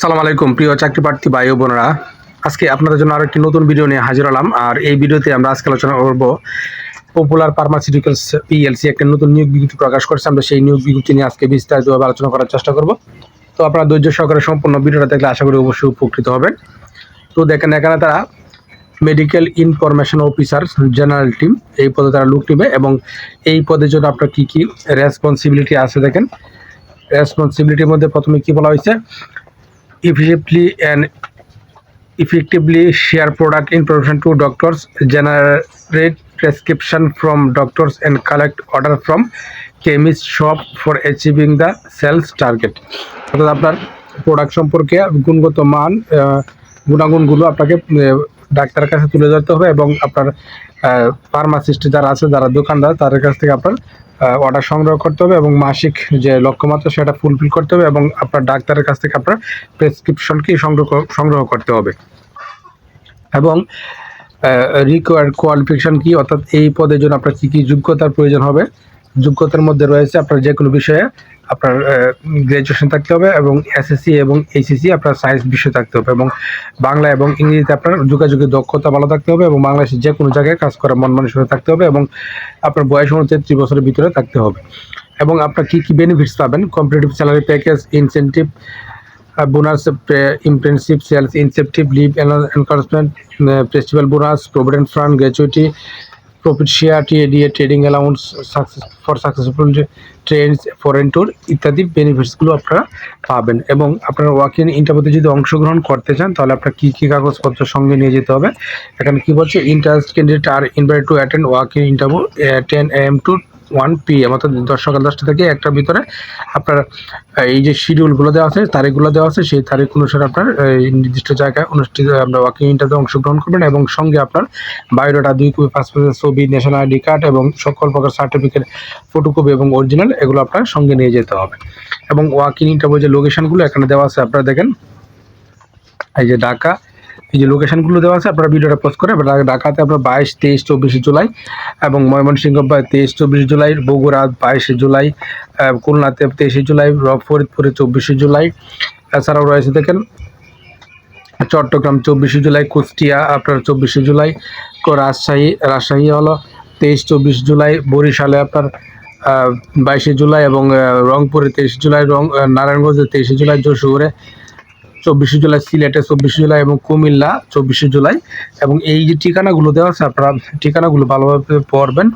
সালাম আলাইকুম, প্রিয় চাকরি প্রার্থী ও বোনেরা। আজকে আপনাদের জন্য আরও একটি নতুন ভিডিও নিয়ে হাজির হলাম। আর এই ভিডিওতে আমরা আজকে আলোচনা করব পপুলার ফার্মাসিউটিক্যালস পিএলসি একটা নতুন নিয়োগ বিজ্ঞপ্তি প্রকাশ করেছে। আমরা সেই নিয়োগ বিজ্ঞপ্তি নিয়ে আজকে বিস্তারিতভাবে আলোচনা করার চেষ্টা করব। তো আপনারা ধৈর্য সহকারে সম্পূর্ণ ভিডিওটা দেখলে আশা করি অবশ্যই উপকৃত হবেন। তো দেখেন, এখানে তারা medical information officer general team এই পদে তারা লুক নেবে এবং এই পদের জন্য আপনার কী কী রেসপন্সিবিলিটি আছে দেখেন। রেসপন্সিবিলিটির মধ্যে প্রথমে কি বলা হয়েছে? Efficiently and effectively share product information to doctors generate prescription from doctors and collect order from chemist shop for achieving the sales target অর্থাৎ আপনার প্রোডাক্ট সম্পর্কে গুণগত মান গুণাগুণগুলো আপনাকে ডাক্তারের কাছে তুলে ধরতে হবে এবং আপনার ফার্মাসিস্ট যারা আছে, যারা দোকানদার, তাদের কাছ থেকে আপনার অর্ডার সংগ্রহ করতে হবে এবং মাসিক যে লক্ষ্যমাত্রা, সেটা ফুলফিল করতে হবে এবং আপনার ডাক্তারের কাছ থেকে আপনার প্রেসক্রিপশনকে সংগ্রহ সংগ্রহ করতে হবে। এবং রিকোয়ার্ড কোয়ালিফিকেশন কি, অর্থাৎ এই পদের জন্য আপনার কী কী যোগ্যতার প্রয়োজন হবে? যোগ্যতার মধ্যে রয়েছে আপনার যে কোনো বিষয়ে আপনার গ্র্যাজুয়েশন থাকতে হবে এবং এসএসসি এবং এইচএসসি আপনার সায়েন্স বিষয় থাকতে হবে এবং বাংলা এবং ইংরেজিতে আপনার যোগাযোগের দক্ষতা ভালো থাকতে হবে এবং বাংলাদেশের যে কোনো জায়গায় কাজ করার মন মানসিকতা থাকতে হবে এবং আপনার বয়স অনুযায়ী তেত্রিশ বছরের ভিতরে থাকতে হবে। এবং আপনার কী কী বেনিফিটস পাবেন? Competitive salary package incentive bonus impressive sales incentive leave encouragement festival bonus provident fund gratuity profit share TA DA trading allowance success for successful trends foreign tour ইত্যাদি বেনিফিটসগুলো আপনারা পাবেন। এবং আপনারা ওয়াক ইন ইন্টারভিউতে যদি অংশগ্রহণ করতে চান, তাহলে আপনার কী কী কাগজপত্র সঙ্গে নিয়ে যেতে হবে? এখানে কী বলছে interest candidate are invite to attend walk in interview ten M to one P M অর্থাৎ দশ সকাল দশটা থেকে একটার ভিতরে আপনার এই যে শিডিউলগুলো দেওয়া আছে তারিখগুলো দেওয়া আছে, সেই তারিখ অনুসারে আপনার নির্দিষ্ট জায়গায় অনুষ্ঠিত আপনার ওয়াকিং ইন্টারভিউ অংশগ্রহণ করবেন এবং সঙ্গে আপনার বায়োডাটা দুই কপি পাসপোর্টের ছবি ন্যাশনাল আইডি কার্ড এবং সকল প্রকার সার্টিফিকেট ফটোকপি এবং অরিজিনাল এগুলো আপনার সঙ্গে নিয়ে যেতে হবে। এবং ওয়াকিং ইন্টারভিউ যে লোকেশনগুলো এখানে দেওয়া আছে, আপনারা দেখেন, এই যে ঢাকা এই যে লোকেশনগুলো দেওয়া আছে, আপনারা ভিডিওটা পোস্ট করে ঢাকাতে আপনার বাইশ, তেইশ, চব্বিশে জুলাই এবং ময়মনসিংহ তেইশ, চব্বিশ জুলাই, বগুড়া বাইশে জুলাই খুলনাতে তেইশে জুলাই ফরিদপুরে চব্বিশে জুলাই, এছাড়াও রয়েছে দেখেন, চট্টগ্রাম চব্বিশে জুলাই, কুষ্টিয়া আপনার চব্বিশে জুলাই, রাজশাহী রাজশাহী হলো তেইশ, চব্বিশ জুলাই, বরিশালে আপনার বাইশে জুলাই এবং রংপুরে তেইশে জুলাই, রং নারায়ণগঞ্জে তেইশে জুলাই, যশোরে চব্বিশে জুলাই, সিলেটে চব্বিশে জুলাই এবং কুমিল্লা চব্বিশে জুলাই। এবং এই যে ঠিকানাগুলো দেওয়া আছে, আপনারা ঠিকানাগুলো ভালোভাবে পড়বেন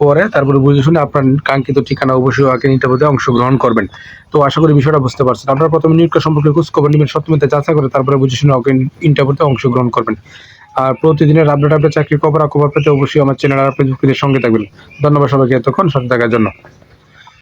পরে তারপরে বুঝে শুনে আপনার কাঙ্ক্ষিত ঠিকানা অবশ্যই আগে ইন্টারভিউতে অংশগ্রহণ করবেন। তো আশা করি বিষয়টা বুঝতে পারছেন। আপনারা প্রথমে নিয়োগ সম্পর্কে খোঁজ খবর নেবেন সত্যমিতে যাচাই করে তারপরে বুঝে শুনে আগে ইন্টারভিউতে অংশগ্রহণ করবেন। আর প্রতিদিনের আপডেট আপডেট চাকরি খবর খবর পেতে অবশ্যই আমার চ্যানেল আর সঙ্গে থাকবেন। ধন্যবাদ সবাইকে এতক্ষণ, সাথে থাকার জন্য।